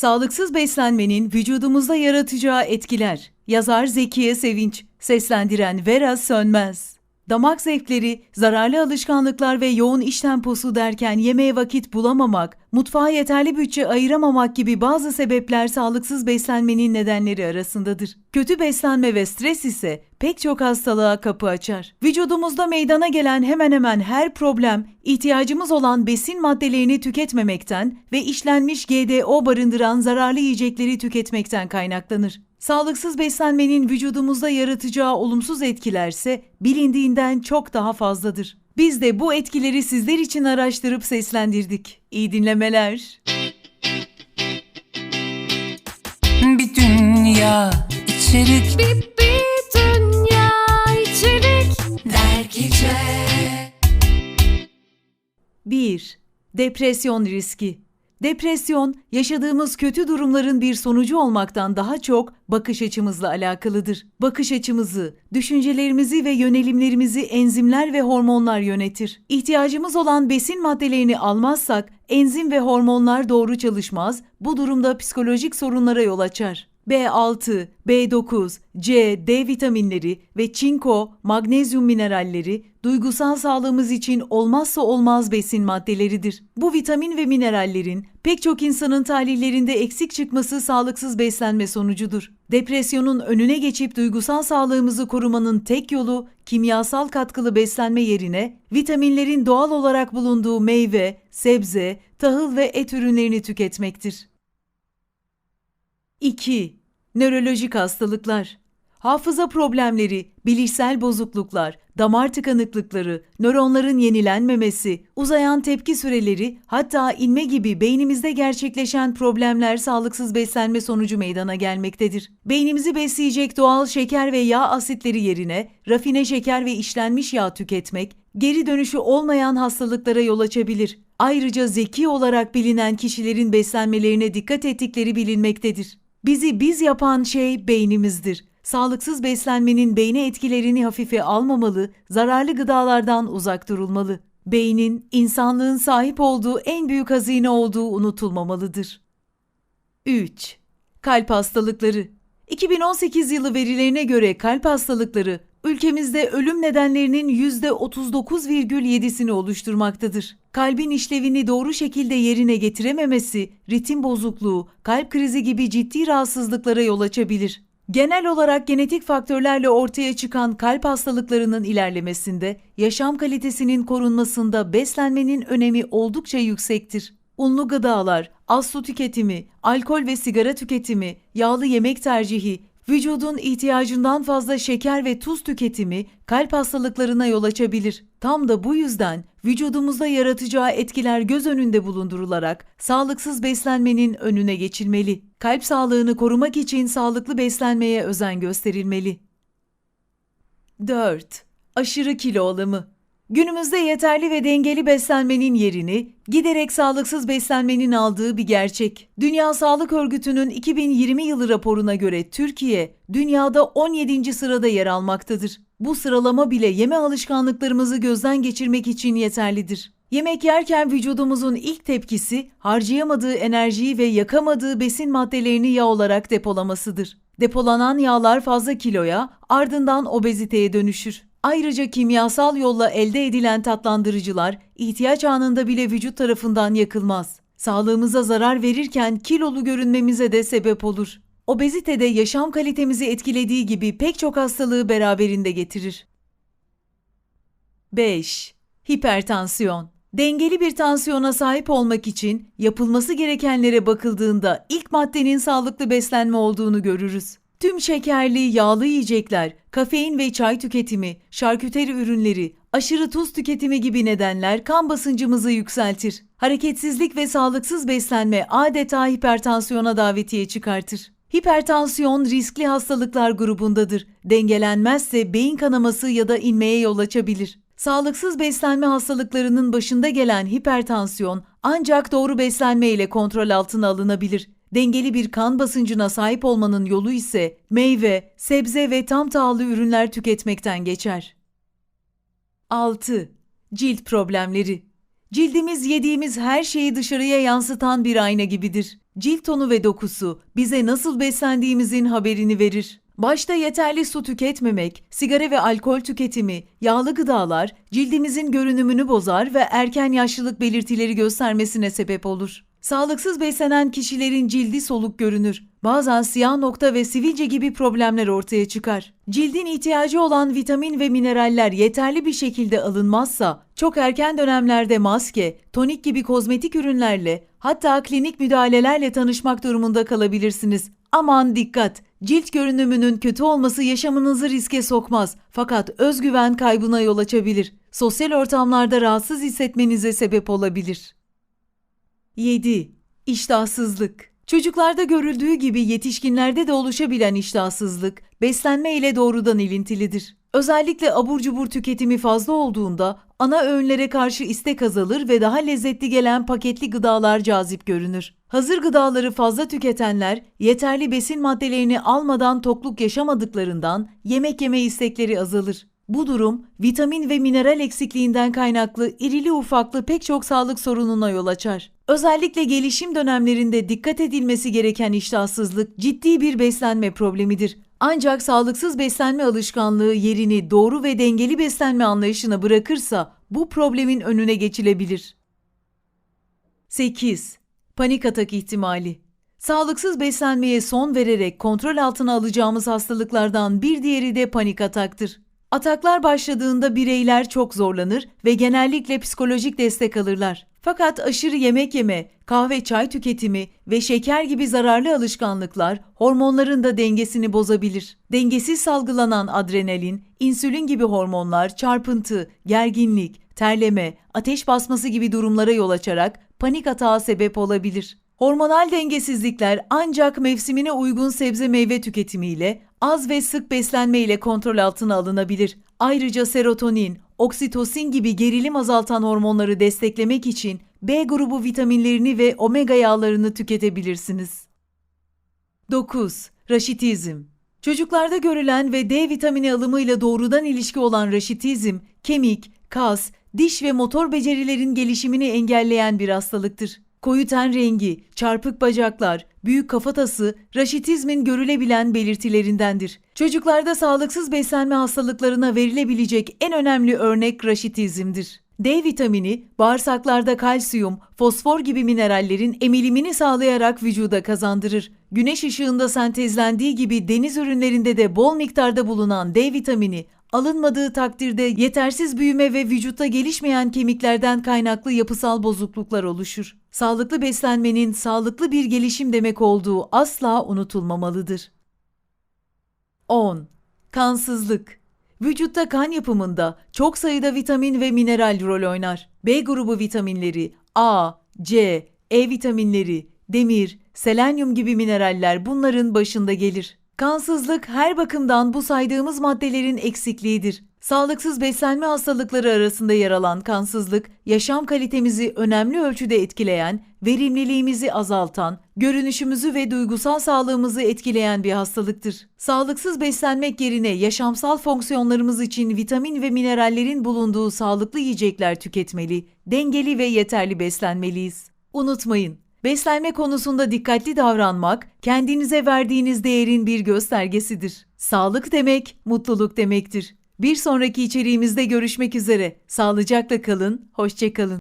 Sağlıksız beslenmenin vücudumuzda yaratacağı etkiler. Yazar Zekiye Sevinç, seslendiren Vera Sönmez. Damak zevkleri, zararlı alışkanlıklar ve yoğun iş temposu derken yemeğe vakit bulamamak, mutfağa yeterli bütçe ayıramamak gibi bazı sebepler sağlıksız beslenmenin nedenleri arasındadır. Kötü beslenme ve stres ise pek çok hastalığa kapı açar. Vücudumuzda meydana gelen hemen hemen her problem, ihtiyacımız olan besin maddelerini tüketmemekten ve işlenmiş GDO barındıran zararlı yiyecekleri tüketmekten kaynaklanır. Sağlıksız beslenmenin vücudumuzda yaratacağı olumsuz etkilerse bilindiğinden çok daha fazladır. Biz de bu etkileri sizler için araştırıp seslendirdik. İyi dinlemeler. Bir dünya içerik Bir, bir dünya içerik dergice 1. Depresyon riski. Depresyon, yaşadığımız kötü durumların bir sonucu olmaktan daha çok bakış açımızla alakalıdır. Bakış açımızı, düşüncelerimizi ve yönelimlerimizi enzimler ve hormonlar yönetir. İhtiyacımız olan besin maddelerini almazsak enzim ve hormonlar doğru çalışmaz, bu durumda psikolojik sorunlara yol açar. B6, B9, C, D vitaminleri ve çinko, magnezyum mineralleri duygusal sağlığımız için olmazsa olmaz besin maddeleridir. Bu vitamin ve minerallerin pek çok insanın tahlillerinde eksik çıkması sağlıksız beslenme sonucudur. Depresyonun önüne geçip duygusal sağlığımızı korumanın tek yolu kimyasal katkılı beslenme yerine vitaminlerin doğal olarak bulunduğu meyve, sebze, tahıl ve et ürünlerini tüketmektir. 2. Nörolojik hastalıklar. Hafıza problemleri, bilişsel bozukluklar, damar tıkanıklıkları, nöronların yenilenmemesi, uzayan tepki süreleri, hatta inme gibi beynimizde gerçekleşen problemler sağlıksız beslenme sonucu meydana gelmektedir. Beynimizi besleyecek doğal şeker ve yağ asitleri yerine rafine şeker ve işlenmiş yağ tüketmek, geri dönüşü olmayan hastalıklara yol açabilir. Ayrıca zeki olarak bilinen kişilerin beslenmelerine dikkat ettikleri bilinmektedir. Bizi biz yapan şey beynimizdir. Sağlıksız beslenmenin beyne etkilerini hafife almamalı, zararlı gıdalardan uzak durulmalı. Beynin insanlığın sahip olduğu en büyük hazine olduğu unutulmamalıdır. 3. Kalp hastalıkları 2018 yılı verilerine göre kalp hastalıkları ülkemizde ölüm nedenlerinin %39,7'sini oluşturmaktadır. Kalbin işlevini doğru şekilde yerine getirememesi, ritim bozukluğu, kalp krizi gibi ciddi rahatsızlıklara yol açabilir. Genel olarak genetik faktörlerle ortaya çıkan kalp hastalıklarının ilerlemesinde, yaşam kalitesinin korunmasında beslenmenin önemi oldukça yüksektir. Unlu gıdalar, az su tüketimi, alkol ve sigara tüketimi, yağlı yemek tercihi, vücudun ihtiyacından fazla şeker ve tuz tüketimi kalp hastalıklarına yol açabilir. Tam da bu yüzden vücudumuzda yaratacağı etkiler göz önünde bulundurularak sağlıksız beslenmenin önüne geçilmeli. Kalp sağlığını korumak için sağlıklı beslenmeye özen gösterilmeli. 4. Aşırı kilo alımı Günümüzde yeterli ve dengeli beslenmenin yerini giderek sağlıksız beslenmenin aldığı bir gerçek. Dünya Sağlık Örgütü'nün 2020 yılı raporuna göre Türkiye dünyada 17. sırada yer almaktadır. Bu sıralama bile yeme alışkanlıklarımızı gözden geçirmek için yeterlidir. Yemek yerken vücudumuzun ilk tepkisi harcayamadığı enerjiyi ve yakamadığı besin maddelerini yağ olarak depolamasıdır. Depolanan yağlar fazla kiloya, ardından obeziteye dönüşür. Ayrıca kimyasal yolla elde edilen tatlandırıcılar ihtiyaç anında bile vücut tarafından yakılmaz. Sağlığımıza zarar verirken kilolu görünmemize de sebep olur. Obezite de yaşam kalitemizi etkilediği gibi pek çok hastalığı beraberinde getirir. 5. Hipertansiyon Dengeli bir tansiyona sahip olmak için yapılması gerekenlere bakıldığında ilk maddenin sağlıklı beslenme olduğunu görürüz. Tüm şekerli, yağlı yiyecekler, kafein ve çay tüketimi, şarküteri ürünleri, aşırı tuz tüketimi gibi nedenler kan basıncımızı yükseltir. Hareketsizlik ve sağlıksız beslenme adeta hipertansiyona davetiye çıkartır. Hipertansiyon riskli hastalıklar grubundadır. Dengelenmezse beyin kanaması ya da inmeye yol açabilir. Sağlıksız beslenme hastalıklarının başında gelen hipertansiyon ancak doğru beslenme ile kontrol altına alınabilir. Dengeli bir kan basıncına sahip olmanın yolu ise meyve, sebze ve tam tahıllı ürünler tüketmekten geçer. 6. Cilt problemleri Cildimiz yediğimiz her şeyi dışarıya yansıtan bir ayna gibidir. Cilt tonu ve dokusu bize nasıl beslendiğimizin haberini verir. Başta yeterli su tüketmemek, sigara ve alkol tüketimi, yağlı gıdalar cildimizin görünümünü bozar ve erken yaşlılık belirtileri göstermesine sebep olur. Sağlıksız beslenen kişilerin cildi soluk görünür. Bazen siyah nokta ve sivilce gibi problemler ortaya çıkar. Cildin ihtiyacı olan vitamin ve mineraller yeterli bir şekilde alınmazsa, çok erken dönemlerde maske, tonik gibi kozmetik ürünlerle, hatta klinik müdahalelerle tanışmak durumunda kalabilirsiniz. Aman dikkat! Cilt görünümünün kötü olması yaşamınızı riske sokmaz fakat özgüven kaybına yol açabilir. Sosyal ortamlarda rahatsız hissetmenize sebep olabilir. 7. İştahsızlık. Çocuklarda görüldüğü gibi yetişkinlerde de oluşabilen iştahsızlık, beslenme ile doğrudan ilintilidir. Özellikle abur cubur tüketimi fazla olduğunda ana öğünlere karşı istek azalır ve daha lezzetli gelen paketli gıdalar cazip görünür. Hazır gıdaları fazla tüketenler yeterli besin maddelerini almadan tokluk yaşamadıklarından yemek yeme istekleri azalır. Bu durum vitamin ve mineral eksikliğinden kaynaklı irili ufaklı pek çok sağlık sorununa yol açar. Özellikle gelişim dönemlerinde dikkat edilmesi gereken iştahsızlık ciddi bir beslenme problemidir. Ancak sağlıksız beslenme alışkanlığı yerini doğru ve dengeli beslenme anlayışına bırakırsa bu problemin önüne geçilebilir. 8. Panik atak ihtimali. Sağlıksız beslenmeye son vererek kontrol altına alacağımız hastalıklardan bir diğeri de panik ataktır. Ataklar başladığında bireyler çok zorlanır ve genellikle psikolojik destek alırlar. Fakat aşırı yemek yeme, kahve çay tüketimi ve şeker gibi zararlı alışkanlıklar hormonların da dengesini bozabilir. Dengesiz salgılanan adrenalin, insülin gibi hormonlar çarpıntı, gerginlik, terleme, ateş basması gibi durumlara yol açarak panik atağa sebep olabilir. Hormonal dengesizlikler ancak mevsimine uygun sebze meyve tüketimiyle, az ve sık beslenme ile kontrol altına alınabilir. Ayrıca serotonin, oksitosin gibi gerilim azaltan hormonları desteklemek için B grubu vitaminlerini ve omega yağlarını tüketebilirsiniz. 9. Raşitizm Çocuklarda görülen ve D vitamini alımıyla doğrudan ilişki olan raşitizm, kemik, kas, diş ve motor becerilerin gelişimini engelleyen bir hastalıktır. Koyu ten rengi, çarpık bacaklar, büyük kafatası raşitizmin görülebilen belirtilerindendir. Çocuklarda sağlıksız beslenme hastalıklarına verilebilecek en önemli örnek raşitizmdir. D vitamini bağırsaklarda kalsiyum, fosfor gibi minerallerin emilimini sağlayarak vücuda kazandırır. Güneş ışığında sentezlendiği gibi deniz ürünlerinde de bol miktarda bulunan D vitamini alınmadığı takdirde yetersiz büyüme ve vücutta gelişmeyen kemiklerden kaynaklı yapısal bozukluklar oluşur. Sağlıklı beslenmenin sağlıklı bir gelişim demek olduğu asla unutulmamalıdır. 10. Kansızlık Vücutta kan yapımında çok sayıda vitamin ve mineral rol oynar. B grubu vitaminleri, A, C, E vitaminleri, demir, selenyum gibi mineraller bunların başında gelir. Kansızlık her bakımdan bu saydığımız maddelerin eksikliğidir. Sağlıksız beslenme hastalıkları arasında yer alan kansızlık, yaşam kalitemizi önemli ölçüde etkileyen, verimliliğimizi azaltan, görünüşümüzü ve duygusal sağlığımızı etkileyen bir hastalıktır. Sağlıksız beslenmek yerine yaşamsal fonksiyonlarımız için vitamin ve minerallerin bulunduğu sağlıklı yiyecekler tüketmeli, dengeli ve yeterli beslenmeliyiz. Unutmayın, Beslenme konusunda dikkatli davranmak, kendinize verdiğiniz değerin bir göstergesidir. Sağlık demek, mutluluk demektir. Bir sonraki içeriğimizde görüşmek üzere. Sağlıcakla kalın, hoşçakalın.